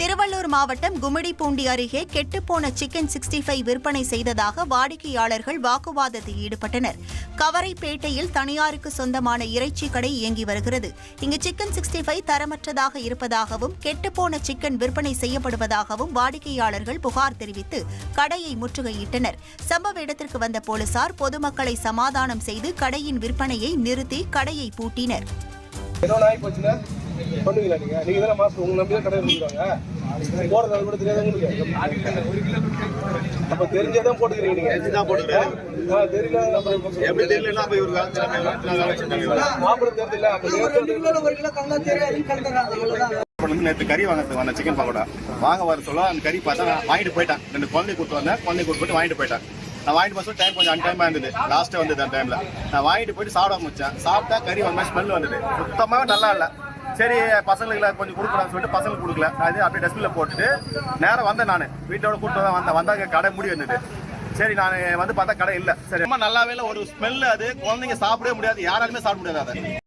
திருவள்ளூர் மாவட்டம் கும்மிடிப்பூண்டி அருகே கெட்டுப்போன சிக்கன் சிக்ஸ்டி ஃபைவ் விற்பனை செய்ததாக வாடிக்கையாளர்கள் வாக்குவாதத்தில் ஈடுபட்டனர். கவரைப்பேட்டையில் தனியாருக்கு சொந்தமான இறைச்சி கடை இயங்கி வருகிறது. இங்கு சிக்கன் சிக்ஸ்டி ஃபைவ் தரமற்றதாக இருப்பதாகவும் கெட்டுப்போன சிக்கன் விற்பனை செய்யப்படுவதாகவும் வாடிக்கையாளர்கள் புகார் தெரிவித்து கடையை முற்றுகையிட்டனர். சம்பவ இடத்திற்கு வந்த போலீசார் பொதுமக்களை சமாதானம் செய்து கடையின் விற்பனையை நிறுத்தி கடையை பூட்டினர். பண்ணுவீங்களா நீங்க? நீங்க தானே மாசம் உங்க நம்பி தான் கடை இருந்துருவாங்க போறது அது கூட தெரியாத உங்களுக்கு அப்ப தெரிஞ்சதான் போட்டுக்கிறீங்க நீங்க. போட்டுக்கிறேன். தெரியல எப்படி தெரியலன்னா அப்ப இவரு. சாப்பிட தெரியல அப்ப நேத்து கறி வாங்க வந்தேன் சிக்கன் பக்கோடா. வாங்க வர சொல்ல அந்த கறி பார்த்தா நான் வாங்கிட்டு போயிட்டேன். ரெண்டு குழந்தை கொடுத்து வந்தேன். குழந்தை கொடுத்து போயிட்டு வாங்கிட்டு போயிட்டேன். நான் வாங்கிட்டு போய் டைம் கொஞ்சம் அன்டைமா இருந்தது. லாஸ்ட்டா வந்தது அந்த டைம்ல நான் வாங்கிட்டு போயிட்டு சாப்பிட முடிச்சேன். சாப்பிட்டா கறி ஒரு மாதிரி ஸ்மெல் வந்தது. சுத்தமாவே நல்லா இல்ல. சரி பசங்களுக்கு கொஞ்சம் கொடுக்கலாம்னு சொல்லிட்டு பசங்களுக்கு கொடுக்கல. அது அப்படியே டஸ்ட்பினில் போட்டுட்டு நேரம் வந்தேன் நான். வீட்டோட கூட்டு தான் வந்தேன். வந்தாங்க கடை முடி வந்துட்டு சரி நான் வந்து பார்த்தா கடை இல்லை. சரி. ரொம்ப நல்லாவே இல்லை ஒரு ஸ்மெல் அது. குழந்தைங்க சாப்பிடவே முடியாது. யாராலுமே சாப்பிட முடியாது அதை.